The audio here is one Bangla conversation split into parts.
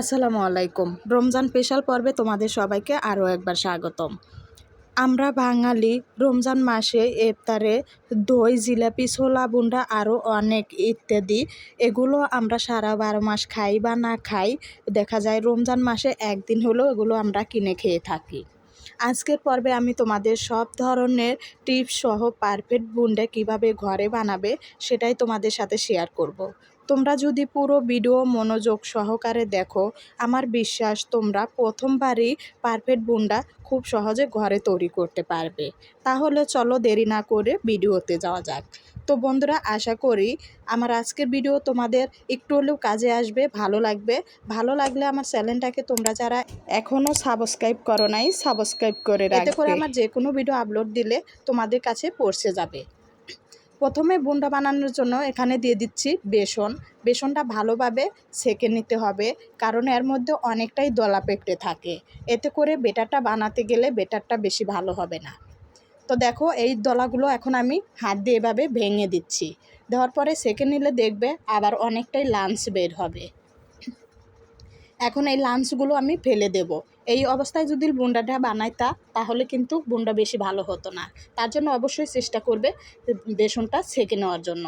আসসালামু আলাইকুম। রমজান স্পেশাল পর্বে তোমাদের সবাইকে আরও একবার স্বাগতম। আমরা বাঙালি, রমজান মাসে ইফতারে দই, জিলাপি, ছোলা, বুন্ডা, আরও অনেক ইত্যাদি। এগুলো আমরা সারা বারো মাস খাই বা না খাই। দেখা যায় রমজান মাসে একদিন হলেও এগুলো আমরা কিনে খেয়ে থাকি। আজকের পর্বে আমি তোমাদের সব ধরনের টিপস সহ পারফেক্ট বুন্ডা কীভাবে ঘরে বানাবে সেটাই তোমাদের সাথে শেয়ার করব। তোমরা যদি পুরো ভিডিও মনোযোগ সহকারে দেখো আমার বিশ্বাস তোমরা প্রথমবারই পারফেক্ট বুন্ডা খুব সহজে ঘরে তৈরি করতে পারবে। তাহলে চলো দেরি না করে ভিডিওতে যাওয়া যাক। তো বন্ধুরা আশা করি আমার আজকের ভিডিও তোমাদের একটু হলেও কাজে আসবে ভালো লাগবে। ভালো লাগলে আমার চ্যানেলটাকে তোমরা যারা এখনও সাবস্ক্রাইব করো নাই সাবস্ক্রাইব করে এতে করে আমার যে কোনো ভিডিও আপলোড দিলে তোমাদের কাছে পৌঁছে যাবে। প্রথমে বুন্ডা বানানোর জন্য এখানে দিয়ে দিচ্ছি বেসন। বেসনটা ভালোভাবে সেকে নিতে হবে, কারণ এর মধ্যে অনেকটাই দলা পেকড়ে থাকে। এতে করে বেটারটা বানাতে গেলে বেটারটা বেশি ভালো হবে না। তো দেখো, এই দলাগুলো এখন আমি হাত দিয়ে এভাবে ভেঙে দিচ্ছি। দেওয়ার পরে সেকে নিলে দেখবে আবার অনেকটাই লাঞ্চ বের হবে। এখন এই লাঞ্চগুলো আমি ফেলে দেব। এই অবস্থায় যদি বুন্ডাটা বানাইতা, তাহলে কিন্তু বুন্ডা বেশি ভালো হতো না। তার জন্য অবশ্যই চেষ্টা করবে বেসনটা সেকে নেওয়ার জন্য।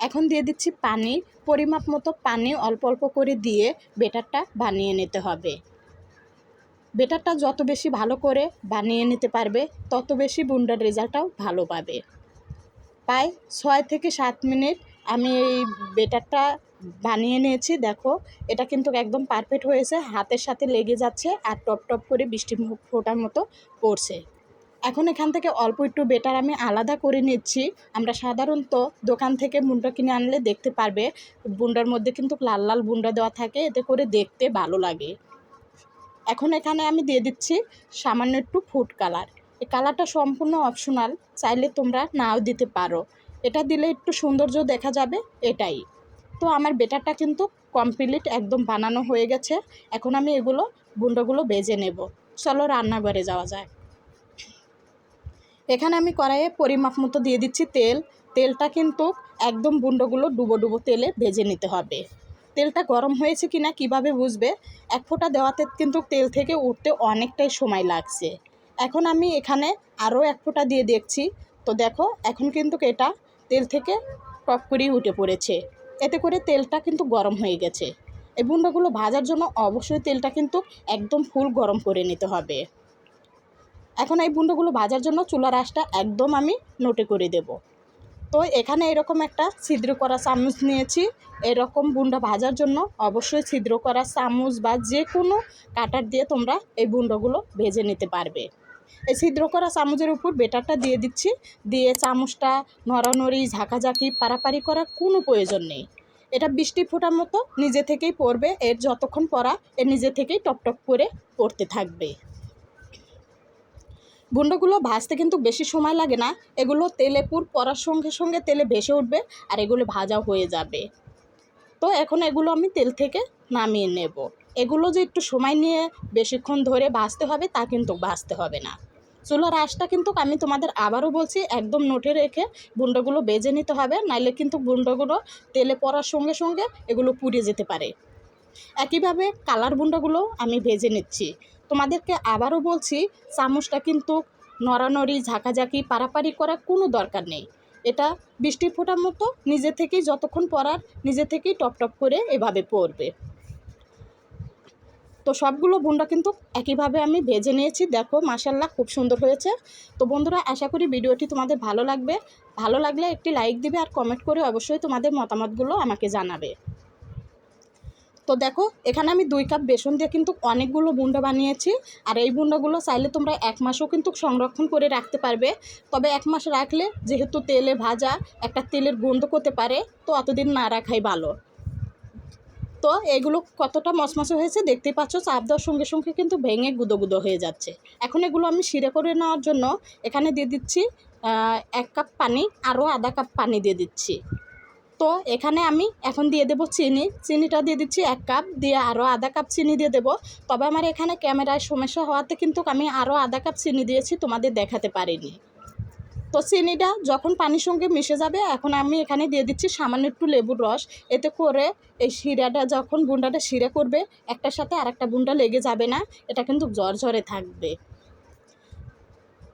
এখন দিয়ে দিচ্ছি পানি। পরিমাপ মতো পানি অল্প অল্প করে দিয়ে বেটারটা বানিয়ে নিতে হবে। বেটারটা যত বেশি ভালো করে বানিয়ে নিতে পারবে, তত বেশি বুন্ডার রেজাল্টটাও ভালো পাবে। প্রায় ছয় থেকে সাত মিনিট আমি এই বেটারটা বানিয়ে নিয়েছি, দেখো। এটা কিন্তু একদম পারফেক্ট হয়েছে, হাতের সাথে লেগে যাচ্ছে আর টপ টপ করে বৃষ্টি ফোটার মতো পড়ছে। এখন এখান থেকে অল্প একটু বেটার আমি আলাদা করে নিচ্ছি। আমরা সাধারণত দোকান থেকে বুন্ডা কিনে আনলে দেখতে পারবে বুন্ডার মধ্যে কিন্তু লাল লাল বুন্ডা দেওয়া থাকে, এতে করে দেখতে ভালো লাগে। এখন এখানে আমি দিয়ে দিচ্ছি সামান্য একটু ফুড কালার এই কালারটা সম্পূর্ণ অপশনাল চাইলে তোমরা নাও দিতে পারো। এটা দিলে একটু সৌন্দর্য দেখা যাবে, এটাই। তো আমার বেটারটা কিন্তু কমপ্লিট একদম বানানো হয়ে গেছে। এখন আমি এগুলো বুন্ডাগুলো বেজে নেব। চলো রান্নাঘরে যাওয়া যায় এখানে আমি কড়াইয়ে পরিমাপ মতো দিয়ে দিচ্ছি তেল। তেলটা কিন্তু একদম বুন্ডোগুলো ডুবো ডুবো তেলে ভেজে নিতে হবে। তেলটা গরম হয়েছে কি না কীভাবে বুঝবে? এক ফোঁটা দেওয়াতে কিন্তু তেল থেকে উঠতে অনেকটাই সময় লাগছে। এখন আমি এখানে আরও এক ফোঁটা দিয়ে দেখছি। তো দেখো, এখন কিন্তু এটা তেল থেকে টপ করেই উঠে পড়েছে। এতে করে তেলটা কিন্তু গরম হয়ে গেছে। এই বুন্ডাগুলো ভাজার জন্য অবশ্যই তেলটা কিন্তু একদম ফুল গরম করে নিতে হবে। এখন এই বুন্ডাগুলো ভাজার জন্য চুলার আঁশটা একদম আমি নোটে করে দেব। তো এখানে এরকম একটা ছিদ্র করা চামচ নিয়েছি। এরকম বুন্ডা ভাজার জন্য অবশ্যই ছিদ্র করা চামচ বা যে কোনো কাটার দিয়ে তোমরা এই বুন্ডাগুলো ভেজে নিতে পারবে। এই ছিদ্র করা চামচের উপর বেটারটা দিয়ে দিচ্ছি। দিয়ে চামচটা নড়ানড়ি, ঝাঁকাঝাঁকি, পারাপারি করার কোনো প্রয়োজন নেই। এটা বৃষ্টি ফোটার মতো নিজে থেকেই পড়বে, এর যতক্ষণ পরা এর নিজে থেকেই টপটপ করে পড়তে থাকবে। বুন্ডোগুলো ভাজতে কিন্তু বেশি সময় লাগে না। এগুলো তেলে পুর পড়ার সঙ্গে সঙ্গে তেলে ভেসে উঠবে আর এগুলো ভাজা হয়ে যাবে। তো এখন এগুলো আমি তেল থেকে নামিয়ে নেব। এগুলো যে একটু সময় নিয়ে বেশিক্ষণ ধরে ভাজতে হবে, তা কিন্তু ভাজতে হবে না। চুলার আঁশটা কিন্তু আমি তোমাদের আবারও বলছি, একদম নোটে রেখে বুন্ডোগুলো বেজে নিতে হবে, নাইলে কিন্তু বুন্ডোগুলো তেলে পড়ার সঙ্গে সঙ্গে এগুলো পুড়ে যেতে পারে। একইভাবে কালার বুন্ডাগুলো আমি ভেজে নিচ্ছি। তোমাদেরকে আবারও বলছি, চামচটা কিন্তু নড়ানড়ি, ঝাঁকাঝাঁকি, পারাপারি করার কোনো দরকার নেই। এটা বৃষ্টি ফোটার মতো নিজে থেকেই যতক্ষণ পরার নিজে থেকেই টপ টপ করে এভাবে পড়বে। তো সবগুলো বুন্ডা কিন্তু একইভাবে আমি ভেজে নিয়েছি। দেখো মাসাল্লাহ খুব সুন্দর হয়েছে। তো বন্ধুরা, আশা করি ভিডিওটি তোমাদের ভালো লাগবে। ভালো লাগলে একটি লাইক দিবে আর কমেন্ট করে অবশ্যই তোমাদের মতামতগুলো আমাকে জানাবে। তো দেখো, এখানে আমি দুই কাপ বেসন দিয়ে কিন্তু অনেকগুলো বুন্ডা বানিয়েছি। আর এই বুন্ডাগুলো চাইলে তোমরা এক মাসও কিন্তু সংরক্ষণ করে রাখতে পারবে। তবে এক মাস রাখলে যেহেতু তেলে ভাজা একটা তেলের গন্ধ করতে পারে, তো অতদিন না রাখাই ভালো। তো এগুলো কতটা মশমশে হয়েছে দেখতেই পাচ্ছ, চাপ দেওয়ার সঙ্গে সঙ্গে কিন্তু ভেঙে গুঁদো গুঁদো হয়ে যাচ্ছে। এখন এগুলো আমি শিরে করে নেওয়ার জন্য এখানে দিয়ে দিচ্ছি এক কাপ পানি, আরও আধা কাপ পানি দিয়ে দিচ্ছি। তো এখানে আমি এখন দিয়ে দেবো চিনি, চিনিটা দিয়ে দিচ্ছি এক কাপ, দিয়ে আরও আধা কাপ চিনি দিয়ে দেবো। তবে আমার এখানে ক্যামেরায় সমস্যা হওয়াতে কিন্তু আমি আরও আধা কাপ চিনি দিয়েছি, তোমাদের দেখাতে পারিনি। তো চিনিটা যখন পানির সঙ্গে মিশে যাবে, এখন আমি এখানে দিয়ে দিচ্ছি সামান্য একটু লেবুর রস। এতে করে এই শিরাটা যখন বুন্ডাটা শিরা করবে, একটার সাথে আর একটা বুন্ডা লেগে যাবে না, এটা কিন্তু জ্বর থাকবে।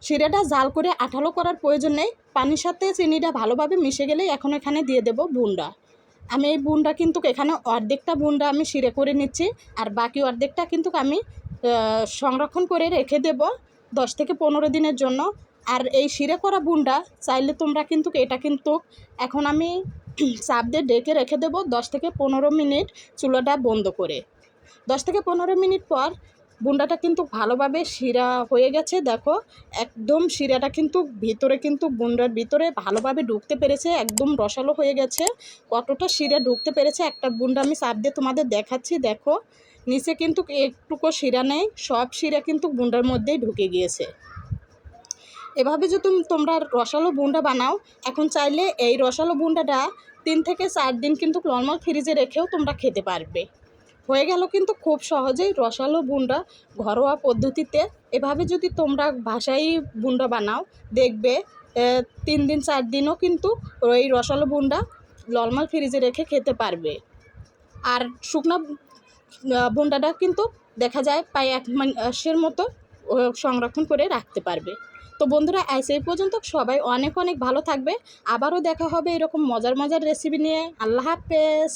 শিরাটা জাল করে আঠালো করার প্রয়োজন নেই। পানির সাথে চিনিটা ভালোভাবে মিশে গেলেই এখন এখানে দিয়ে দেব বুন্ডা আমি এই বুনটা কিন্তু এখানে অর্ধেকটা বুনটা আমি শিরে করে নিচ্ছি, আর বাকি অর্ধেকটা কিন্তু আমি সংরক্ষণ করে রেখে দেব দশ থেকে পনেরো দিনের জন্য। আর এই শিরে করা বুনটা চাইলে তোমরা কিন্তু এটা কিন্তু এখন আমি চাপ দিয়ে ডেকে রেখে দেবো দশ থেকে পনেরো মিনিট চুলাটা বন্ধ করে। দশ থেকে পনেরো মিনিট পর বুন্ডাটা কিন্তু ভালোভাবে শিরা হয়ে গেছে, দেখো। একদম শিরাটা কিন্তু ভিতরে কিন্তু বুন্ডার ভিতরে ভালোভাবে ঢুকতে পেরেছে, একদম রসালো হয়ে গেছে। কতটা শিরা ঢুকতে পেরেছে একটা বুন্ডা আমি চাপ দিয়ে তোমাদের দেখাচ্ছি, দেখো। নিচে কিন্তু একটুকু শিরা নেই, সব শিরা কিন্তু বুন্ডার মধ্যেই ঢুকে গিয়েছে। এভাবে যদি তুমি- তোমরা রসালো বুন্ডা বানাও, এখন চাইলে এই রসালো বুন্ডাটা তিন থেকে চার দিন কিন্তু নর্মাল ফ্রিজে রেখেও তোমরা খেতে পারবে। হয়ে গেল কিন্তু খুব সহজেই রসালো বুন্ডা ঘরোয়া পদ্ধতিতে। এভাবে যদি তোমরা ভাষাই বুন্ডা বানাও, দেখবে তিন দিন, চার দিনও কিন্তু ওই রসালো বুন্ডা নর্মাল ফ্রিজে রেখে খেতে পারবে। আর শুকনো বুন্ডাটা কিন্তু দেখা যায় প্রায় এক মাসের মতো সংরক্ষণ করে রাখতে পারবে। তো বন্ধুরা এই পর্যন্ত। সবাই অনেক অনেক ভালো থাকবে। আবারও দেখা হবে এরকম মজার মজার রেসিপি নিয়ে। আল্লাহ হাফেজ।